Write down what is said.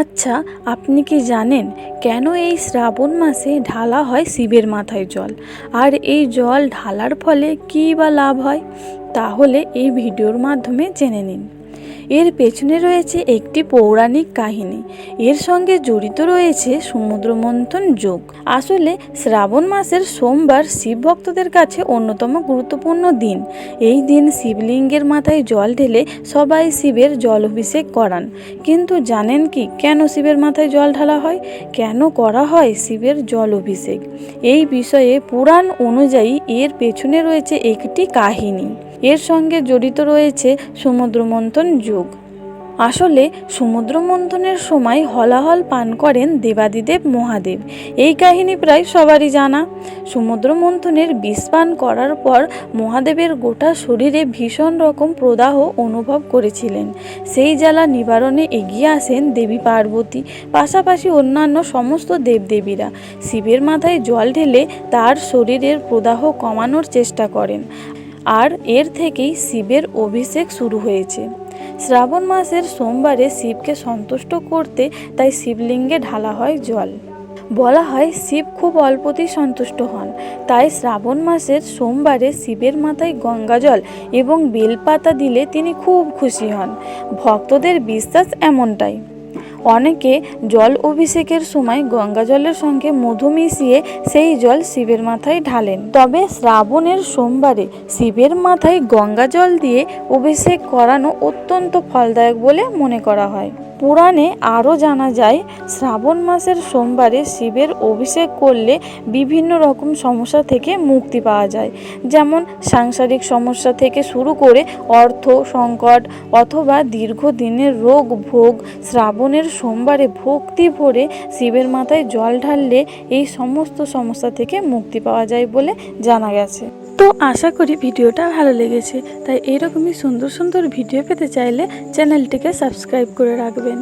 আচ্ছা আপনি কি জানেন কেন এই শ্রাবণ মাসে ঢালা হয় শিবের মাথায় জল? আর এই জল ঢালার ফলে কী বা লাভ হয়? তাহলে এই ভিডিওর মাধ্যমে জেনে নিন। এর পেছনে রয়েছে একটি পৌরাণিক কাহিনী। এর সঙ্গে জড়িত রয়েছে সমুদ্র মন্থন যোগ। আসলে শ্রাবণ মাসের সোমবার শিব ভক্তদের কাছে অন্যতম গুরুত্বপূর্ণ দিন। এই দিন শিবলিঙ্গের মাথায় জল ঢেলে সবাই শিবের জল অভিষেক করান। কিন্তু জানেন কি কেন শিবের মাথায় জল ঢালা হয়? কেন করা হয় শিবের জল অভিষেক? এই বিষয়ে পুরাণ অনুযায়ী এর পেছনে রয়েছে একটি কাহিনী। এর সঙ্গে জড়িত রয়েছে সমুদ্রমন্থন যুগ। আসলে সমুদ্র মন্থনের সময় হলাহল পান করেন দেবাদিদেব মহাদেব। এই কাহিনী প্রায় সবারই জানা। সমুদ্র মন্থনের বিষ পান করার পর মহাদেবের গোটা শরীরে ভীষণ রকম প্রদাহ অনুভব করেছিলেন। সেই জ্বালা নিবারণে এগিয়ে আসেন দেবী পার্বতী, পাশাপাশি অন্যান্য সমস্ত দেবদেবীরা। শিবের মাথায় জল ঢেলে তার শরীরের প্রদাহ কমানোর চেষ্টা করেন। আর এর থেকেই শিবের অভিষেক শুরু হয়েছে। শ্রাবণ মাসের সোমবারে শিবকে সন্তুষ্ট করতে তাই শিবলিঙ্গে ঢালা হয় জল। বলা হয় শিব খুব অল্পতেই সন্তুষ্ট হন। তাই শ্রাবণ মাসের সোমবারে শিবের মাথায় গঙ্গাজল এবং বেলপাতা দিলে তিনি খুব খুশি হন। ভক্তদের বিশ্বাস এমনটাই। অনেকে জল অভিষেকের সময় গঙ্গা জলের সঙ্গে মধু মিশিয়ে সেই জল শিবের মাথায় ঢালেন। তবে শ্রাবণের সোমবারে শিবের মাথায় গঙ্গা জল দিয়ে অভিষেক করানো অত্যন্ত ফলদায়ক বলে মনে করা হয়। পুরাণে আরও জানা যায়, শ্রাবণ মাসের সোমবারে শিবের অভিষেক করলে বিভিন্ন রকম সমস্যা থেকে মুক্তি পাওয়া যায়। যেমন সাংসারিক সমস্যা থেকে শুরু করে অর্থ সংকট অথবা দীর্ঘদিনের রোগ, ভোগ, শ্রাবণের সোমবারে ভক্তি ভরে শিবের মাথায় জল ঢাললে এই সমস্ত সমস্যা থেকে মুক্তি পাওয়া যায় বলে জানা গেছে। তো আশা করি ভিডিওটা ভালো লেগেছে, তাই এরকমই সুন্দর সুন্দর ভিডিও পেতে চাইলে চ্যানেলটিকে সাবস্ক্রাইব করে রাখবেন।